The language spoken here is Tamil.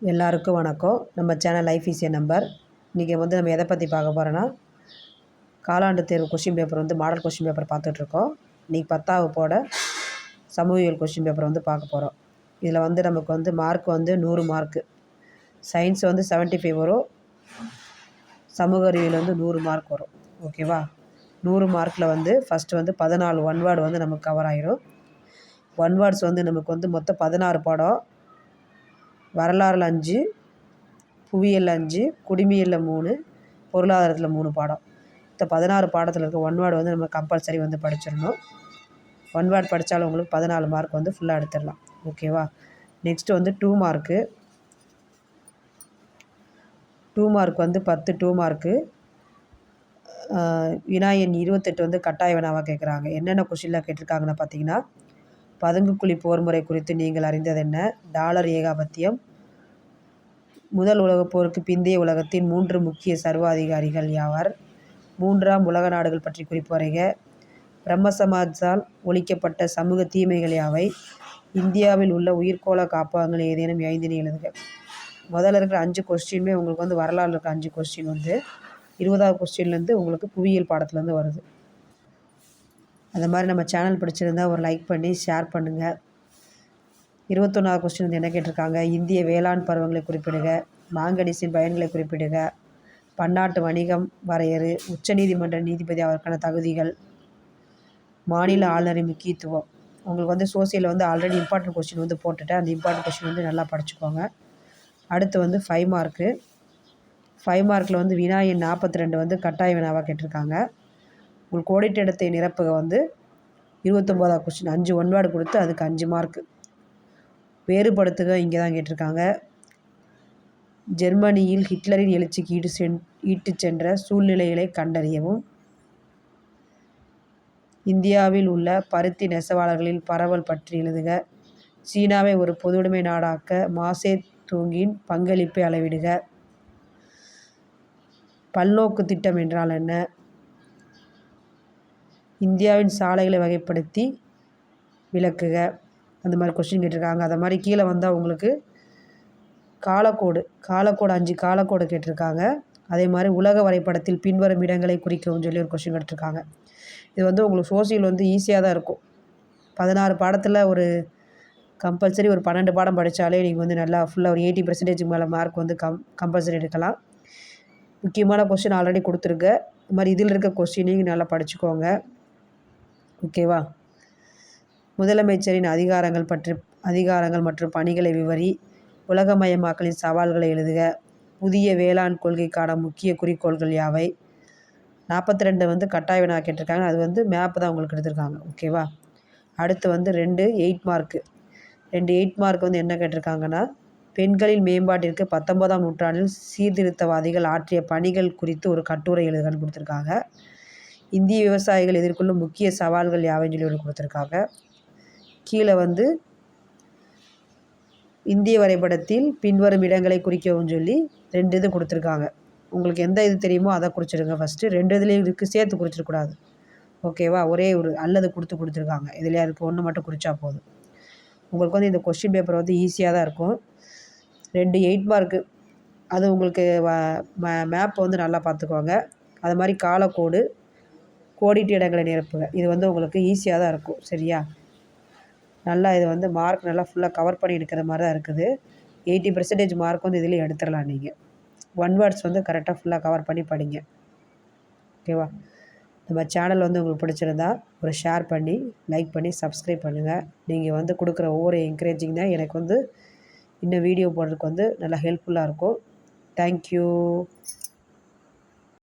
எல்லாருக்கும் வணக்கம். நம்ம சேனல் லைஃப் ஈஸிய நம்பர் இன்றைக்கி வந்து நம்ம எதை பற்றி பார்க்க போகிறோன்னா காலாண்டு தேர்வு கொஷின் பேப்பர் வந்து மாடல் கொஷின் பேப்பர் பார்த்துட்ருக்கோம் இன்றைக்கி பத்தாவது போட சமூகவியல் கொஷின் பேப்பர் வந்து பார்க்க போகிறோம் இதில் வந்து நமக்கு வந்து மார்க் வந்து நூறு மார்க்கு சயின்ஸ் வந்து செவன்ட்டி ஃபைவ் வரும். சமூக அறிவியல் வந்து நூறு மார்க் வரும். ஓகேவா நூறு மார்க்கில் வந்து ஃபஸ்ட்டு வந்து பதினாலு ஒன் வேர்டு வந்து நமக்கு கவர் ஆகிரும் ஒன் வேர்ட்ஸ் வந்து நமக்கு வந்து மொத்தம் பதினாறு பாடம். வரலாறில் அஞ்சு புவியியல் அஞ்சு குடிமியலில் மூணு பொருளாதாரத்தில் மூணு பாடம். இந்த பதினாறு பாடத்தில் இருக்க ஒன் வேர்டு வந்து நம்ம கம்பல்சரி வந்து படிச்சிடணும். ஒன் வேர்ட் படித்தாலும் உங்களுக்கு பதினாலு மார்க் வந்து ஃபுல்லாக எடுத்துடலாம். ஓகேவா நெக்ஸ்ட்டு வந்து டூ மார்க்கு டூ மார்க் வந்து பத்து டூ மார்க்கு வினாயன் இருபத்தெட்டு வந்து கட்டாய வினாவாக கேட்குறாங்க என்னென்ன கொஷினில் கேட்டிருக்காங்கன்னு பார்த்தீங்கன்னா பதுங்குக்குழி போர் முறை குறித்து நீங்கள் அறிந்ததென்ன டாலர் ஏகாபத்தியம். முதல் உலகப் போருக்கு பிந்தைய உலகத்தின் மூன்று முக்கிய சர்வாதிகாரிகள் யாவர்? மூன்றாம் உலக நாடுகள் பற்றி குறிப்பு வரைக. பிரம்ம சமாஜால் ஒழிக்கப்பட்ட சமூக தீமைகள் யாவை? இந்தியாவில் உள்ள உயிர்கோள காப்பகங்கள் ஏதேனும் ஐந்தினை எழுதுக. முதல்ல இருக்கிற அஞ்சு கொஸ்டினுமே உங்களுக்கு வந்து வரலாறு இருக்கிற அஞ்சு கொஸ்டின் வந்து இருபதாவது கொஸ்டின்லேருந்து உங்களுக்கு புவியியல் பாடத்துலேருந்து வருது. அந்த மாதிரி நம்ம சேனல் பிடிச்சிருந்தா ஒரு லைக் பண்ணி ஷேர் பண்ணுங்கள் இருபத்தொன்னாவது கொஸ்டின் வந்து என்ன கேட்டிருக்காங்க? இந்திய வேளாண் பருவங்களை குறிப்பிடுக மாங்கனிசின் பயன்களை குறிப்பிடுக பன்னாட்டு வணிகம் வரையறு உச்சநீதிமன்ற நீதிபதி அவருக்கான தகுதிகள் மாநில ஆளுநரின் முக்கியத்துவம். உங்களுக்கு வந்து சோசியலில் வந்து ஆல்ரெடி இம்பார்ட்டன்ட் கொஸ்டின் வந்து போட்டுட்டேன். அந்த இம்பார்ட்டன்ட் கொஸ்டின் வந்து நல்லா படிச்சுக்கோங்க. அடுத்து வந்து ஃபைவ் மார்க்கு ஃபைவ் மார்க்கில் வந்து வினாயின் நாற்பத்தி ரெண்டு வந்து கட்டாய வினாவாக கேட்டிருக்காங்க. உங்கள் கோடிட்ட இடத்தை நிரப்புக வந்து இருபத்தொம்போதாவது கொஸ்டின் அஞ்சு ஒன் வேர்டு கொடுத்து அதுக்கு அஞ்சு மார்க்கு வேறுபடுத்துக இங்கே தான் கேட்டிருக்காங்க. ஜெர்மனியில் ஹிட்லரின் எழுச்சிக்கு ஈடு சென் ஈட்டு சென்ற சூழ்நிலைகளை கண்டறியவும். இந்தியாவில் உள்ள பருத்தி நெசவாளர்களின் பரவல் பற்றி எழுதுக. சீனாவை ஒரு பொதுவுடைமை நாடாக்க மாசே தூங்கின் பங்களிப்பை அளவிடுக. பல்நோக்கு திட்டம் என்றால் என்ன? இந்தியாவின் சாலைகளை வகைப்படுத்தி விளக்குக. அந்த மாதிரி கொஸ்டின் கேட்டிருக்காங்க. அதை மாதிரி கீழே வந்தால் உங்களுக்கு காலக்கோடு காலக்கோடு அஞ்சு காலக்கோடு கேட்டிருக்காங்க. அதே மாதிரி உலக வரைபடத்தில் பின்வரும் இடங்களை குறிக்கவும் சொல்லி ஒரு கொஷின் கேட்டிருக்காங்க. இது வந்து உங்களுக்கு சோசியல் வந்து ஈஸியாக தான் இருக்கும். பதினாறு பாடத்தில் ஒரு கம்பல்சரி ஒரு பன்னெண்டு பாடம் படித்தாலே நீங்கள் வந்து நல்லா ஃபுல்லாக ஒரு எயிட்டி பர்சன்டேஜுக்கு மேலே மார்க் வந்து கம் கம்பல்சரி எடுக்கலாம். முக்கியமான கொஸ்டின் ஆல்ரெடி கொடுத்துருக்க. இது மாதிரி இதில் இருக்க கொஸ்டினையும் நல்லா படிச்சுக்கோங்க. ஓகேவா முதலமைச்சரின் அதிகாரங்கள் பற்றி அதிகாரங்கள் மற்றும் பணிகளை விவரி உலகமயமாக்கலின் சவால்களை எழுதுக. புதிய வேளாண் கொள்கைக்கான முக்கிய குறிக்கோள்கள் யாவை? நாற்பத்தி ரெண்டு வந்து கட்டாய வினா கேட்டிருக்காங்க. அது வந்து மேப்பு தான் உங்களுக்கு எடுத்திருக்காங்க. ஓகேவா அடுத்து வந்து ரெண்டு எயிட் மார்க்கு ரெண்டு எயிட் மார்க் வந்து என்ன கேட்டிருக்காங்கன்னா பெண்களின் மேம்பாட்டிற்கு பத்தொன்பதாம் நூற்றாண்டில் சீர்திருத்தவாதிகள் ஆற்றிய பணிகள் குறித்து ஒரு கட்டுரை எழுதுகன்னு கொடுத்துருக்காங்க. இந்திய விவசாயிகள் எதிர்கொள்ளும் முக்கிய சவால்கள் யாவைன்னு சொல்லி ஒன்று கொடுத்துருக்காங்க. கீழே வந்து இந்திய வரைபடத்தில் பின்வரும் இடங்களை குறிக்கவும் சொல்லி ரெண்டு இது கொடுத்துருக்காங்க. உங்களுக்கு எந்த இது தெரியுமோ அதை குறிச்சிடுங்க ஃபஸ்ட்டு ரெண்டு இதுலேயும் இருக்குது சேர்த்து குறிச்சிடக்கூடாது. ஓகேவா ஒரே ஒரு அல்லது கொடுத்து கொடுத்துருக்காங்க. இதில் இருக்குது ஒன்று மட்டும் குறித்தா போதும். உங்களுக்கு வந்து இந்த கொஷின் பேப்பர் வந்து ஈஸியாக தான் இருக்கும். ரெண்டு எயிட் மார்க்கு அது உங்களுக்கு மேப் வந்து நல்லா பார்த்துக்கோங்க. அது மாதிரி காலக்கோடு கோடிட்டு இடங்களை நிரப்புக இது வந்து உங்களுக்கு ஈஸியாக தான் இருக்கும். சரியா? நல்லா இது வந்து மார்க் நல்லா ஃபுல்லாக கவர் பண்ணி எடுக்கிற மாதிரி தான் இருக்குது. எயிட்டி பர்சன்டேஜ் மார்க் வந்து இதில் எடுத்துடலாம் நீங்கள் ஒன் வேர்ட்ஸ் வந்து கரெக்டாக ஃபுல்லாக கவர் பண்ணி படிங்க. ஓகேவா நம்ம சேனல் வந்து உங்களுக்கு பிடிச்சிருந்தா ஒரு ஷேர் பண்ணி லைக் பண்ணி சப்ஸ்கிரைப் பண்ணுங்கள் நீங்கள் வந்து கொடுக்குற ஒவ்வொரு என்கரேஜிங் தான் எனக்கு வந்து இன்னும் வீடியோ போடுறதுக்கு வந்து நல்லா ஹெல்ப்ஃபுல்லாக இருக்கும். தேங்க்யூ